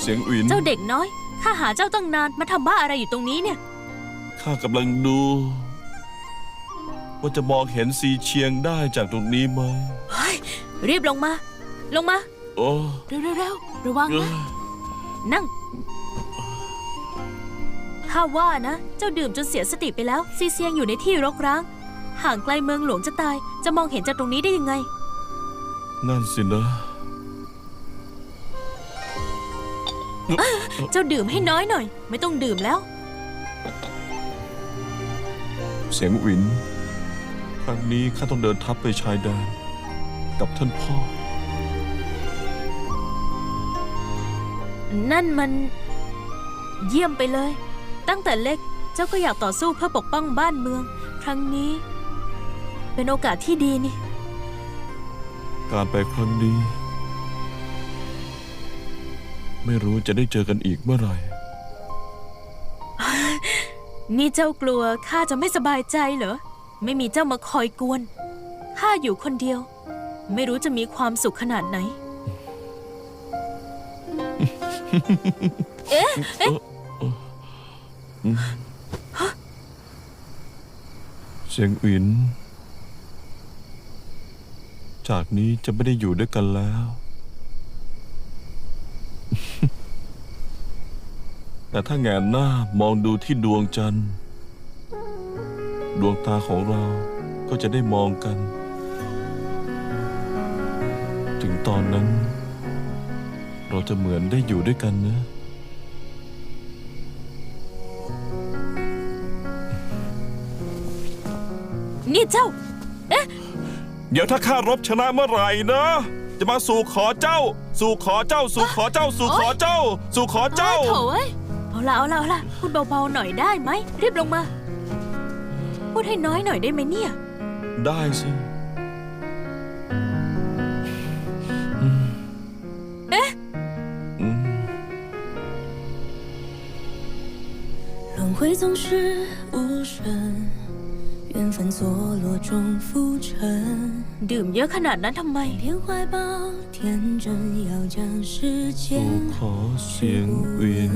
เสียงอิน เจ้าเด็กน้อย ข้าหาเจ้าตั้งนาน มาทำบ้าอะไรอยู่ตรงนี้เนี่ย ข้ากำลังดู ว่าจะมองเห็นซีเชียงได้จากตรงนี้ไหมเฮ้ย รีบลงมา ลงมา โอ้เร็วเร็วๆระวังเอ้นะยนั่ง ข้าว่านะ เจ้าดื่มจนเสียสติไปแล้ว ซีเซียงอยู่ในที่รกร้าง ห่างไกลเมืองหลวงจะตาย จะมองเห็นจากตรงนี้ได้ยังไง นั่นสินะ เจ้าดื่มให้น้อยหน่อย ไม่ต้องดื่มแล้ว เสียงอิน ครั้งนี้ข้าต้องเดินทัพไปชายแดนกับท่านพ่อ นั่นมัน เยี่ยมไปเลย ตั้งแต่เล็กเจ้าก็อยากต่อสู้เพื่อปกป้องบ้านเมือง ครั้งนี้ เป็นโอกาสที่ดีนี่ การไปครั้งนี้ ไม่รู้จะได้เจอกันอีกเมื่อไหร่ นี่เจ้ากลัวข้าจะไม่สบายใจเหรอ ไม่มีเจ้ามาคอยกวน ข้าอยู่คนเดียว ไม่รู้จะมีความสุขขนาดไหน เอ๊ะ เอ๊ะ เสียงอิน จากนี้จะไม่ได้อยู่ด้วยกันแล้ว แต่ถ้าแงนหน้ามองดูที่ดวงจันทร์ ดวงตาของเราก็จะได้มองกัน ถึงตอนนั้น เราจะเหมือนได้อยู่ด้วยกันนะ นี่เจ้าเดี๋ยวถ้าข้ารบชนะเมื่อไหร่นะ จะมาสู่ขอเจ้า สู่ขอเจ้า สู่ขอเจ้า สู่ขอเจ้า สู่ขอเจ้า โถ่เอ้ยเอา ละเอาละเอาละพูดเบาๆหน่อยได้ไหม รีบลงมา พูดให้น้อยหน่อยได้ไหมเนี่ย ได้สิ เอ๊ะ อืม 轮回总是无声，缘分错落中浮沉。 ดื่มเยอะขนาดนั้นทำไม 片怀抱天真，要将世 สู่ 间 ขอเสียงวิน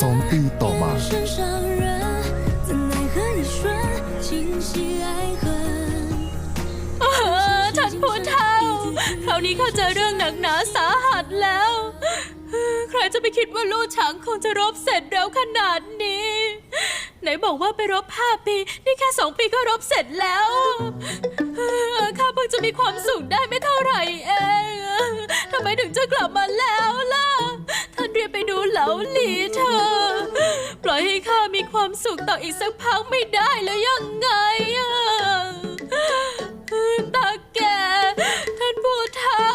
สองปีต่อมาท่านผู้เฒ่าคราวนี้ข้าเจอเรื่องหนักหนาสาหัสแล้ว ใครจะไปคิดว่าลูกฉังคงจะรบเสร็จเร็วขนาดนี้ ไหนบอกว่าไปรบห้าปี นี่แค่สองปีก็รบเสร็จแล้วข้าเพิ่งจะมีความสุขได้ไม่เท่าไหร่เองทำไมถึงจะกลับมาแล้วล่ะ เรียกไปดูเหลาหลีเธอะปล่อยให้ข้ามีความสุขต่ออีกสักพักไม่ได้แล้วยังไงอะตาแกท่านผู้เฒ่า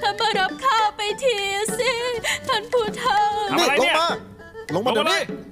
ท่านมารับข้าไปทีสิ ท่านผู้เฒ่า ทำอะไรลงเนี่ยมาลงมาเดี๋ยวนี้ท่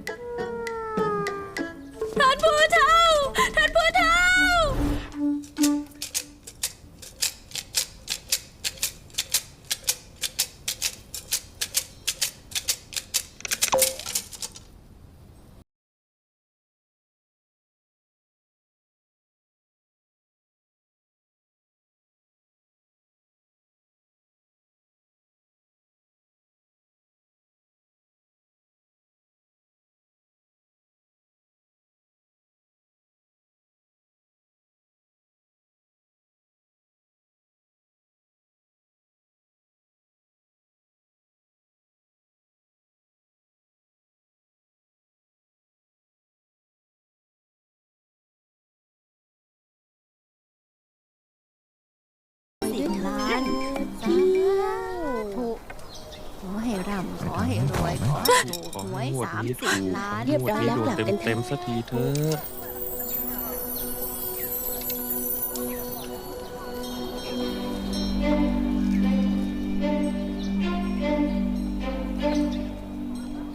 อให้รวยขอให้ถูกหวยสามสิบล้านเรียบร้อยแล้วกลับกันเต็มๆสักทีเถอะ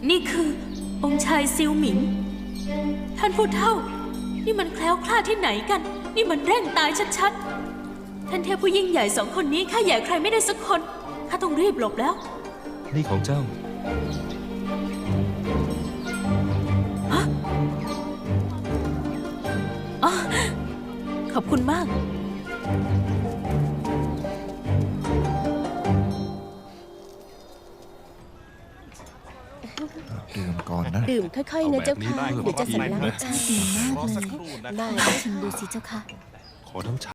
นี่คือองค์ชายซิวหมิง ท่านผู้เฒ่า นี่มันแคล้วคลาดที่ไหนกัน นี่มันเร่งตายชัดๆ ท่านเทพผู้ยิ่งใหญ่สองคนนี้ข้าแย่ใครไม่ได้สักคน ข้าต้องรีบหลบแล้ว นี่ของเจ้า ขอบคุณมาก ดื่มก่อนนะ ดื่มค่อยๆนะเจ้าค่ะเอาแบบนี้ได้เดี๋ยวจะสำลักเหรอรสชาติดีมากรอเลสักยครู่นะได้ชิมดูสิเจ้าค่ะ ขอน้ำชา